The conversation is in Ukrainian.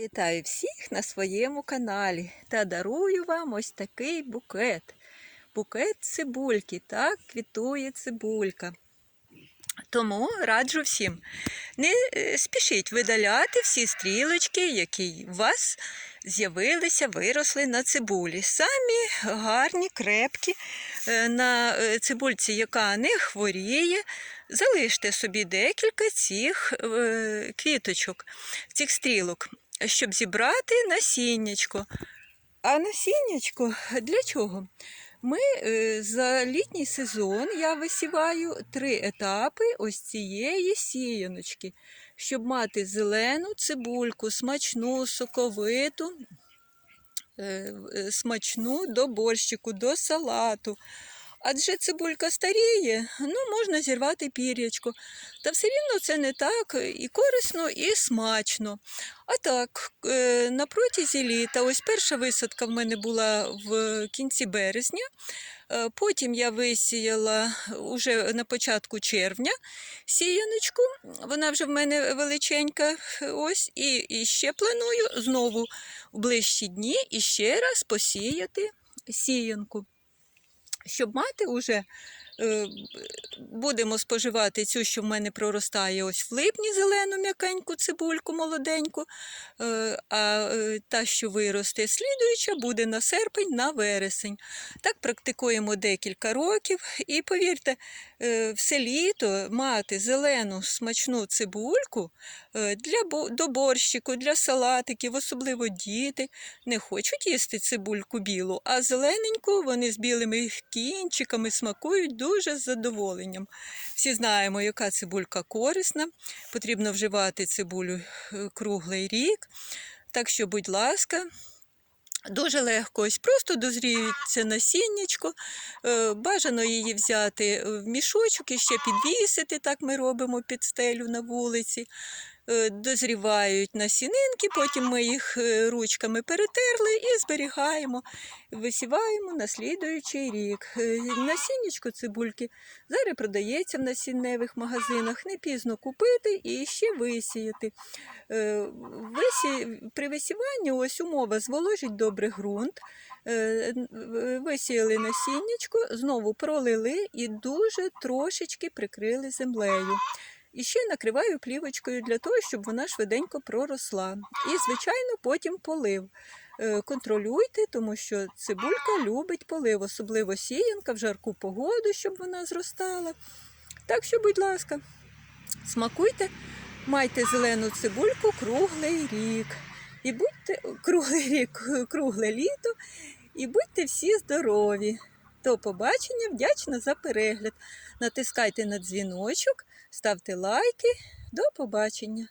Вітаю всіх на своєму каналі та дарую вам ось такий букет. Букет цибульки. Так квітує цибулька. Тому раджу всім. Не е, спішіть видаляти всі стрілочки, які у вас з'явилися, виросли на цибулі. Самі гарні, крепкі е, на е, цибульці, яка не хворіє. Залиште собі декілька цих квіточок, цих стрілок, щоб зібрати насіннячко. А насіннячко для чого? Ми е, за літній сезон я висіваю три етапи ось цієї сіяночки, щоб мати зелену цибульку, смачну, соковиту, е, е, смачну до борщику, до салату. Адже цибулька старіє, ну можна зірвати пір'ячко. Та все рівно це не так і корисно, і смачно. А так, е, на протязі літа, ось перша висадка в мене була в кінці березня. е, Потім я висіяла уже на початку червня сіяночку. Вона вже в мене величенька. Ось, і, і ще планую знову в ближчі дні і ще раз посіяти сіянку щоб мати уже, будемо споживати цю, що в мене проростає ось в липні зелену м'якеньку цибульку молоденьку, е, а е, та, що виросте слідуюча, буде на серпень, на вересень. Так практикуємо декілька років. І повірте, е, все літо мати зелену смачну цибульку е, для, до борщику, для салатиків, особливо діти не хочуть їсти цибульку білу, а зелененьку вони з білими кінчиками смакують дуже з задоволенням. Всі знаємо, яка цибулька корисна. Потрібно вживати цибулю е, круглий рік. Так що, будь ласка. Дуже легко, ось просто дозріється насіннячко. Е, Бажано її взяти в мішочок і ще підвісити, так ми робимо під стелю на вулиці. Е, Дозрівають насінинки, потім ми їх е, ручками перетерли і зберігаємо, висіваємо на слідуючий рік. Е, Насіннячко цибульки зараз продається в насінневих магазинах, не пізно купити і ще висіяти. При висіванні ось умова зволожить добре ґрунт, висіяли насіннячко, знову пролили і дуже трошечки прикрили землею. І ще накриваю плівочкою для того, щоб вона швиденько проросла. І, звичайно, потім полив. Е, Контролюйте, тому що цибулька любить полив, особливо сіянка в жарку погоду, щоб вона зростала. Так що, будь ласка, смакуйте, майте зелену цибульку круглий рік. І будьте круглий рік, кругле літо, і будьте всі здорові. До побачення, вдячна за перегляд. Натискайте на дзвіночок, ставте лайки. До побачення!